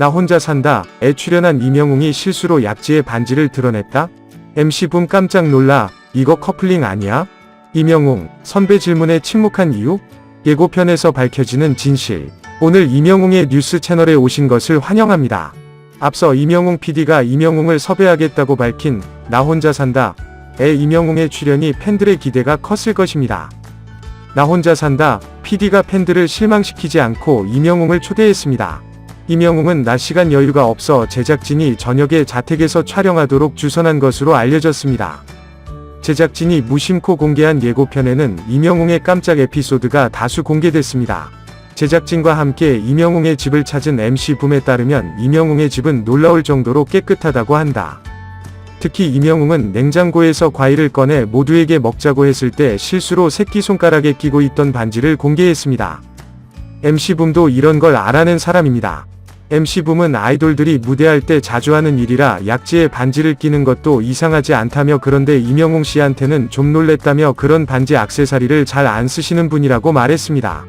나 혼자 산다 에 출연한 이명웅이 실수로 약지의 반지를 드러냈다? MC붐 깜짝 놀라 이거 커플링 아니야? 이명웅 선배 질문에 침묵한 이유? 예고편에서 밝혀지는 진실 오늘 이명웅의 뉴스 채널에 오신 것을 환영합니다. 앞서 이명웅 PD가 이명웅을 섭외하겠다고 밝힌 나 혼자 산다 에 이명웅의 출연이 팬들의 기대가 컸을 것입니다. 나 혼자 산다 PD가 팬들을 실망시키지 않고 이명웅을 초대했습니다. 이명웅은 낮 시간 여유가 없어 제작진이 저녁에 자택에서 촬영하도록 주선한 것으로 알려졌습니다. 제작진이 무심코 공개한 예고편에는 이명웅의 깜짝 에피소드가 다수 공개됐습니다. 제작진과 함께 이명웅의 집을 찾은 MC 붐에 따르면 이명웅의 집은 놀라울 정도로 깨끗하다고 한다. 특히 이명웅은 냉장고에서 과일을 꺼내 모두에게 먹자고 했을 때 실수로 새끼손가락에 끼고 있던 반지를 공개했습니다. MC붐도 이런 걸 알아낸 사람입니다. MC붐은 아이돌들이 무대할 때 자주 하는 일이라 약지에 반지를 끼는 것도 이상하지 않다며 그런데 이명웅 씨한테는 좀 놀랬다며 그런 반지 악세사리를 잘 안 쓰시는 분이라고 말했습니다.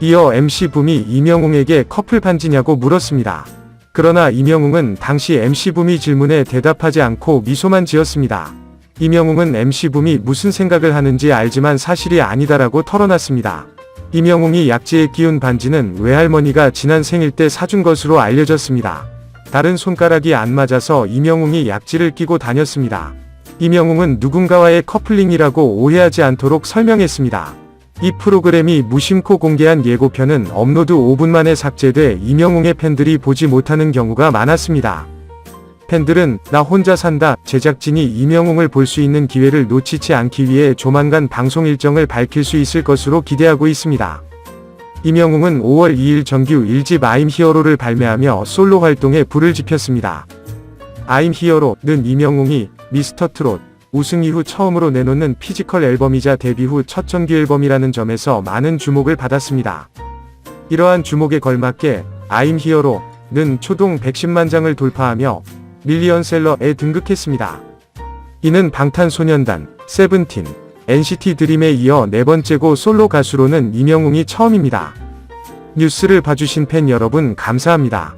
이어 MC붐이 이명웅에게 커플 반지냐고 물었습니다. 그러나 이명웅은 당시 MC붐이 질문에 대답하지 않고 미소만 지었습니다. 이명웅은 MC붐이 무슨 생각을 하는지 알지만 사실이 아니다라고 털어놨습니다. 이명웅이 약지에 끼운 반지는 외할머니가 지난 생일 때 사준 것으로 알려졌습니다. 다른 손가락이 안 맞아서 이명웅이 약지를 끼고 다녔습니다. 이명웅은 누군가와의 커플링이라고 오해하지 않도록 설명했습니다. 이 프로그램이 무심코 공개한 예고편은 업로드 5분 만에 삭제돼 이명웅의 팬들이 보지 못하는 경우가 많았습니다. 팬들은 나 혼자 산다 제작진이 이명웅을 볼 수 있는 기회를 놓치지 않기 위해 조만간 방송 일정을 밝힐 수 있을 것으로 기대하고 있습니다. 이명웅은 5월 2일 정규 1집 아임 히어로를 발매하며 솔로 활동에 불을 지폈습니다. 아임 히어로는 이명웅이 미스터 트롯 우승 이후 처음으로 내놓는 피지컬 앨범이자 데뷔 후 첫 정규 앨범이라는 점에서 많은 주목을 받았습니다. 이러한 주목에 걸맞게 아임 히어로는 초동 110만 장을 돌파하며 밀리언셀러에 등극했습니다. 이는 방탄소년단, 세븐틴, NCT 드림에 이어 네 번째고 솔로 가수로는 이명웅이 처음입니다. 뉴스를 봐주신 팬 여러분 감사합니다.